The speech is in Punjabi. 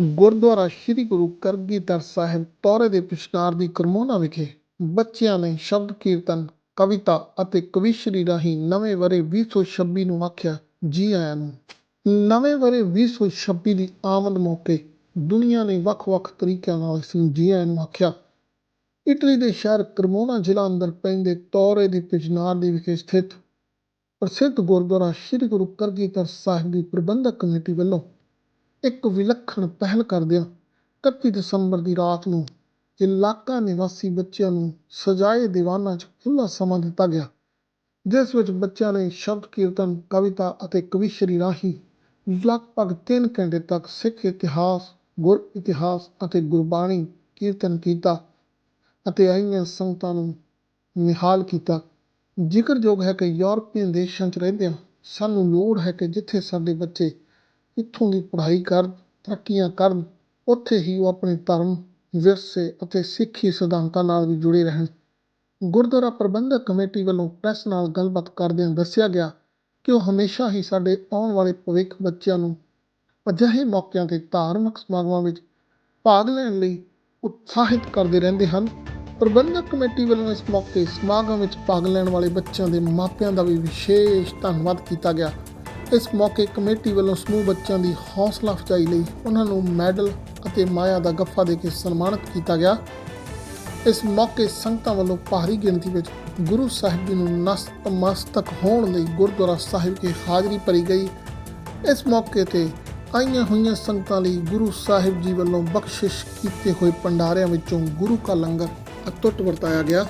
ਗੁਰਦੁਆਰਾ ਸ੍ਰੀ ਗੁਰੂ ਕਰਗੀਧਰ ਸਾਹਿਬ ਤੌਰੇ ਦੇ ਪਿਛਕਾਰ ਦੀ ਕਰਮੋਨਾ ਵਿਖੇ ਬੱਚਿਆਂ ਨੇ ਸ਼ਬਦ ਕੀਰਤਨ, ਕਵਿਤਾ ਅਤੇ ਕਵੀਸ਼ਰੀ ਰਾਹੀਂ ਨਵੇਂ ਵਰੇ 2026 ਨੂੰ ਆਖਿਆ ਜੀ ਆਇਆਂ ਨੂੰ। ਨਵੇਂ ਵਰੇ 2026 ਦੀ ਆਮਦ ਮੌਕੇ ਦੁਨੀਆ ਨੇ ਵੱਖ-ਵੱਖ ਤਰੀਕਿਆਂ ਨਾਲ ਇਸ ਨੂੰ ਜੀ ਆਇਆਂ ਨੂੰ ਆਖਿਆ। ਇਟਲੀ ਦੇ ਸ਼ਹਿਰ ਕਰਮੋਨਾ ਜ਼ਿਲ੍ਹਾ ਅੰਦਰ ਪੈਂਦੇ ਤੌਰੇ ਦੀ ਪਿਛਨਾਰ ਦੀ ਵਿਖੇ ਸਥਿਤ ਪ੍ਰਸਿੱਧ ਗੁਰਦੁਆਰਾ ਸ੍ਰੀ ਗੁਰੂ ਕਰਗੀਧਰ ਸਾਹਿਬ ਦੀ ਪ੍ਰਬੰਧਕ ਕਮੇਟੀ ਵੱਲੋਂ ਇੱਕ ਵਿਲੱਖਣ ਪਹਿਲ ਕਰਦਿਆਂ 31 ਦਸੰਬਰ ਦੀ ਰਾਤ ਨੂੰ ਇਲਾਕਾ ਨਿਵਾਸੀ ਬੱਚਿਆਂ ਨੂੰ ਸਜਾਏ ਦੀਵਾਨਾਂ 'ਚ ਖੁੱਲ੍ਹਾ ਸਮਾਂ ਦਿੱਤਾ ਗਿਆ, ਜਿਸ ਵਿੱਚ ਬੱਚਿਆਂ ਨੇ ਸ਼ਬਦ ਕੀਰਤਨ, ਕਵਿਤਾ ਅਤੇ ਕਵਿਸ਼ਰੀ ਰਾਹੀਂ ਲਗਭਗ 3 ਘੰਟੇ ਤੱਕ ਸਿੱਖ ਇਤਿਹਾਸ, ਗੁਰ ਇਤਿਹਾਸ ਅਤੇ ਗੁਰਬਾਣੀ ਕੀਰਤਨ ਕੀਤਾ ਅਤੇ ਆਈਆਂ ਸੰਗਤਾਂ ਨੂੰ ਨਿਹਾਲ ਕੀਤਾ। ਜ਼ਿਕਰਯੋਗ ਹੈ ਕਿ ਯੂਰਪੀਅਨ ਦੇਸ਼ਾਂ 'ਚ ਰਹਿੰਦਿਆਂ ਸਾਨੂੰ ਲੋੜ ਹੈ ਕਿ ਜਿੱਥੇ ਸਾਡੇ ਬੱਚੇ ਇੱਥੋਂ ਦੀ ਪੜ੍ਹਾਈ ਕਰਨ ਤਰੱਕੀਆਂ ਕਰਨ, ਉੱਥੇ ਹੀ ਉਹ ਆਪਣੇ ਧਰਮ, ਵਿਰਸੇ ਅਤੇ ਸਿੱਖੀ ਸਿਧਾਂਤਾਂ ਨਾਲ ਵੀ ਜੁੜੇ ਰਹਿਣ। ਗੁਰਦੁਆਰਾ ਪ੍ਰਬੰਧਕ ਕਮੇਟੀ ਵੱਲੋਂ ਪ੍ਰੈਸ ਨਾਲ ਗੱਲਬਾਤ ਕਰਦਿਆਂ ਦੱਸਿਆ ਗਿਆ ਕਿ ਉਹ ਹਮੇਸ਼ਾ ਹੀ ਸਾਡੇ ਆਉਣ ਵਾਲੇ ਭਵਿੱਖ ਬੱਚਿਆਂ ਨੂੰ ਅਜਿਹੇ ਮੌਕਿਆਂ 'ਤੇ ਧਾਰਮਿਕ ਸਮਾਗਮਾਂ ਵਿੱਚ ਭਾਗ ਲੈਣ ਲਈ ਉਤਸ਼ਾਹਿਤ ਕਰਦੇ ਰਹਿੰਦੇ ਹਨ। ਪ੍ਰਬੰਧਕ ਕਮੇਟੀ ਵੱਲੋਂ ਇਸ ਮੌਕੇ ਸਮਾਗਮ ਵਿੱਚ ਭਾਗ ਲੈਣ ਵਾਲੇ ਬੱਚਿਆਂ ਦੇ ਮਾਪਿਆਂ ਦਾ ਵੀ ਵਿਸ਼ੇਸ਼ ਧੰਨਵਾਦ ਕੀਤਾ ਗਿਆ। ਇਸ ਮੌਕੇ ਕਮੇਟੀ ਵੱਲੋਂ ਸਮੂਹ ਬੱਚਿਆਂ ਦੀ ਹੌਸਲਾ ਅਫਜ਼ਾਈ ਲਈ ਉਹਨਾਂ ਨੂੰ ਮੈਡਲ ਅਤੇ ਮਾਇਆ ਦਾ ਗੱਫਾ ਦੇ ਕੇ ਸਨਮਾਨਿਤ ਕੀਤਾ ਗਿਆ। ਇਸ ਮੌਕੇ ਸੰਗਤਾਂ ਵੱਲੋਂ ਭਾਰੀ ਗਿਣਤੀ ਵਿੱਚ ਗੁਰੂ ਸਾਹਿਬ ਜੀ ਨੂੰ ਨਸਤਮਸਤਕ ਹੋਣ ਲਈ ਗੁਰਦੁਆਰਾ ਸਾਹਿਬ ਕੇ ਹਾਜ਼ਰੀ ਭਰੀ ਗਈ। ਇਸ ਮੌਕੇ ਤੇ ਆਈਆਂ ਹੋਈਆਂ ਸੰਗਤਾਂ ਲਈ ਗੁਰੂ ਸਾਹਿਬ ਜੀ ਵੱਲੋਂ ਬਖਸ਼ਿਸ਼ ਕੀਤੇ ਹੋਏ ਭੰਡਾਰਿਆਂ ਵਿੱਚੋਂ ਗੁਰੂ ਕਾ ਲੰਗਰ ਅਤੁੱਟ ਵਰਤਾਇਆ ਗਿਆ।